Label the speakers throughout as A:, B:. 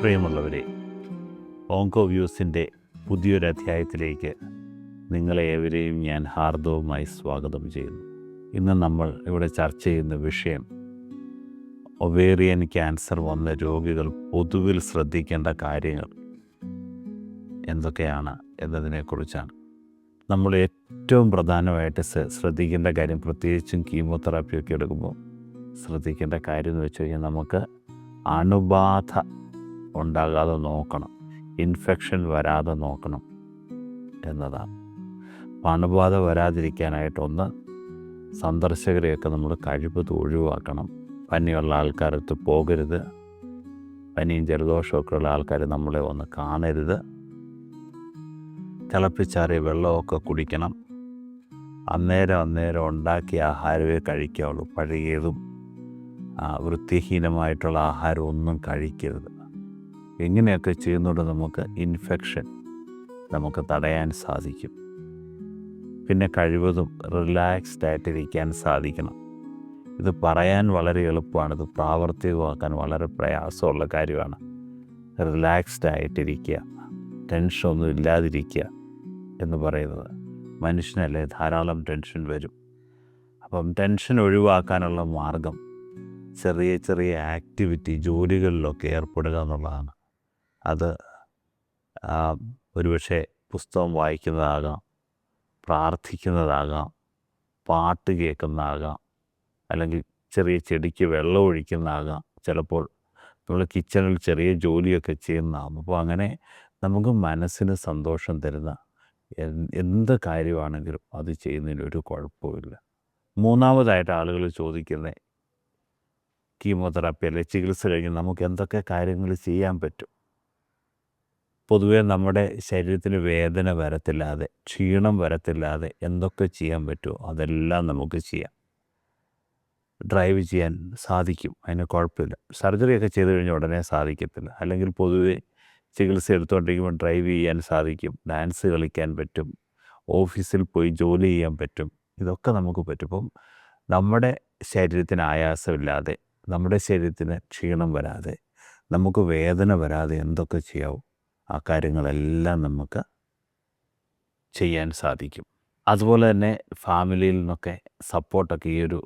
A: പ്രിയമുള്ളവരെ ഓങ്കോ വ്യൂസിന്റെ പുതിയൊരു അധ്യായത്തിലേക്ക് നിങ്ങളെ ഏവരെയും ഞാൻ ഹാർദവുമായി സ്വാഗതം ചെയ്യുന്നു. ഇന്ന് നമ്മൾ ഇവിടെ ചർച്ച ചെയ്യുന്ന വിഷയം ഒവേറിയൻ ക്യാൻസർ വന്ന രോഗികൾ പൊതുവിൽ ശ്രദ്ധിക്കേണ്ട കാര്യങ്ങൾ എന്തൊക്കെയാണ് എന്നതിനെക്കുറിച്ചാണ്. നമ്മൾ ഏറ്റവും പ്രധാനമായിട്ട് ശ്രദ്ധിക്കേണ്ട കാര്യം പ്രത്യേകിച്ചും കീമോതെറാപ്പിയൊക്കെ എടുക്കുമ്പോൾ ശ്രദ്ധിക്കേണ്ട കാര്യം എന്ന് വെച്ച് കഴിഞ്ഞാൽ നമുക്ക് അണുബാധ ഉണ്ടാകാതെ നോക്കണം. ഇൻഫെക്ഷൻ വരാതെ നോക്കണം എന്നതാണ്. അപ്പോൾ അണുബാധ വരാതിരിക്കാനായിട്ട് ഒന്ന് സന്ദർശകരെയൊക്കെ നമ്മൾ കഴിവത് ഒഴിവാക്കണം. പനിയുള്ള ആൾക്കാരത്ത് പോകരുത്. പനിയും ജലദോഷമൊക്കെ ഉള്ള ആൾക്കാർ നമ്മളെ ഒന്ന് കാണരുത്. തിളപ്പിച്ചാറിയ വെള്ളമൊക്കെ കുടിക്കണം. അന്നേരം അന്നേരം ഉണ്ടാക്കിയ ആഹാരമേ കഴിക്കാവുള്ളൂ. പഴകിയതും ആ, വൃത്തിഹീനമായിട്ടുള്ള ആഹാരം ഒന്നും കഴിക്കരുത്. ഇങ്ങനെയൊക്കെ ചെയ്യുന്നതുകൊണ്ട് നമുക്ക് ഇൻഫെക്ഷൻ നമുക്ക് തടയാൻ സാധിക്കും. പിന്നെ കഴിവതും റിലാക്സ്ഡ് ആയിട്ടിരിക്കാൻ സാധിക്കണം. ഇത് പറയാൻ വളരെ എളുപ്പമാണ്. ഇത് പ്രാവർത്തികമാക്കാൻ വളരെ പ്രയാസമുള്ള കാര്യമാണ്. റിലാക്സ്ഡ് ആയിട്ടിരിക്കുക ടെൻഷനൊന്നും ഇല്ലാതിരിക്കുക എന്ന് പറയുന്നത്. മനുഷ്യനല്ലേ ധാരാളം ടെൻഷൻ വരും. അപ്പം ടെൻഷൻ ഒഴിവാക്കാനുള്ള മാർഗം ചെറിയ ചെറിയ ആക്ടിവിറ്റി ജോലികളിലൊക്കെ ഏർപ്പെടുക എന്നുള്ളതാണ്. അത് ഒരുപക്ഷെ പുസ്തകം വായിക്കുന്നതാകാം പ്രാർത്ഥിക്കുന്നതാകാം പാട്ട് കേൾക്കുന്നതാകാം അല്ലെങ്കിൽ ചെറിയ ചെടിക്ക് വെള്ളം ഒഴിക്കുന്നതാകാം. ചിലപ്പോൾ നമ്മൾ കിച്ചണിൽ ചെറിയ ജോലിയൊക്കെ ചെയ്യുന്നതാകും. അപ്പോൾ അങ്ങനെ നമുക്ക് മനസ്സിന് സന്തോഷം തരുന്ന എന്ത് കാര്യമാണെങ്കിലും അത് ചെയ്യുന്നതിന് ഒരു കുഴപ്പമില്ല മൂന്നാമതായിട്ട് ആളുകൾ ചോദിക്കുന്നത് കീമോതെറാപ്പി അല്ലെ ചികിത്സ കഴിഞ്ഞ് നമുക്ക് എന്തൊക്കെ കാര്യങ്ങൾ ചെയ്യാൻ പറ്റും? പൊതുവേ നമ്മുടെ ശരീരത്തിന് വേദന വരത്തില്ലാതെ ക്ഷീണം വരത്തില്ലാതെ എന്തൊക്കെ ചെയ്യാൻ പറ്റുമോ അതെല്ലാം നമുക്ക് ചെയ്യാം. ഡ്രൈവ് ചെയ്യാൻ സാധിക്കും അതിന് കുഴപ്പമില്ല. സർജറിയൊക്കെ ചെയ്ത് കഴിഞ്ഞാൽ ഉടനെ സാധിക്കത്തില്ല. അല്ലെങ്കിൽ പൊതുവെ ചികിത്സ എടുത്തുകൊണ്ടിരിക്കുമ്പോൾ ഡ്രൈവ് ചെയ്യാൻ സാധിക്കും ഡാൻസ് കളിക്കാൻ പറ്റും ഓഫീസിൽ പോയി ജോലി ചെയ്യാൻ പറ്റും ഇതൊക്കെ നമുക്ക് പറ്റും. അപ്പം നമ്മുടെ ശരീരത്തിന് ആയാസമില്ലാതെ നമ്മുടെ ശരീരത്തിന് ക്ഷീണം വരാതെ നമുക്ക് വേദന വരാതെ എന്തൊക്കെ ചെയ്യാവും ആ കാര്യങ്ങളെല്ലാം നമുക്ക് ചെയ്യാൻ സാധിക്കും. അതുപോലെ തന്നെ ഫാമിലിയിൽ നിന്നൊക്കെ സപ്പോർട്ടൊക്കെ ഈ ഒരു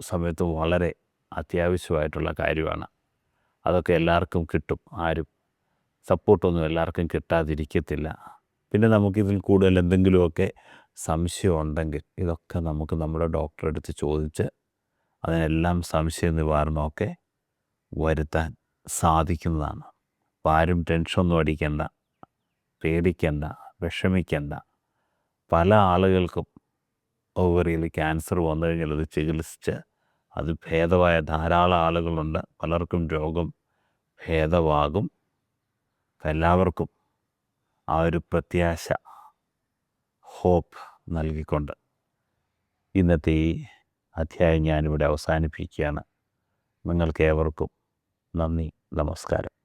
A: സമയത്ത് വളരെ അത്യാവശ്യമായിട്ടുള്ള കാര്യമാണ്. അതൊക്കെ എല്ലാവർക്കും കിട്ടും ആരും സപ്പോർട്ടൊന്നും എല്ലാവർക്കും കിട്ടാതിരിക്കത്തില്ല. പിന്നെ നമുക്കിതിൽ കൂടുതൽ എന്തെങ്കിലുമൊക്കെ സംശയം ഉണ്ടെങ്കിൽ ഇതൊക്കെ നമുക്ക് നമ്മുടെ ഡോക്ടറെ അടുത്ത് ചോദിച്ച് അതിനെല്ലാം സംശയ നിവാരണമൊക്കെ വരുത്താൻ സാധിക്കുന്നതാണ്. അപ്പം ആരും ടെൻഷനൊന്നും അടിക്കണ്ട പേടിക്കണ്ട വിഷമിക്കണ്ട. പല ആളുകൾക്കും ഓവറിയിൽ ക്യാൻസർ വന്നു കഴിഞ്ഞാൽ അത് ചികിത്സിച്ച് അത് ഭേദമായ ധാരാളം ആളുകളുണ്ട്. പലർക്കും രോഗം ഭേദമാകും. എല്ലാവർക്കും ആ ഒരു പ്രത്യാശ ഹോപ്പ് നൽകിക്കൊണ്ട് ഇന്നത്തെ ഈ അധ്യായം ഞാനിവിടെ അവസാനിപ്പിക്കുകയാണ്. നിങ്ങൾക്ക് ഏവർക്കും നന്ദി നമസ്കാരം.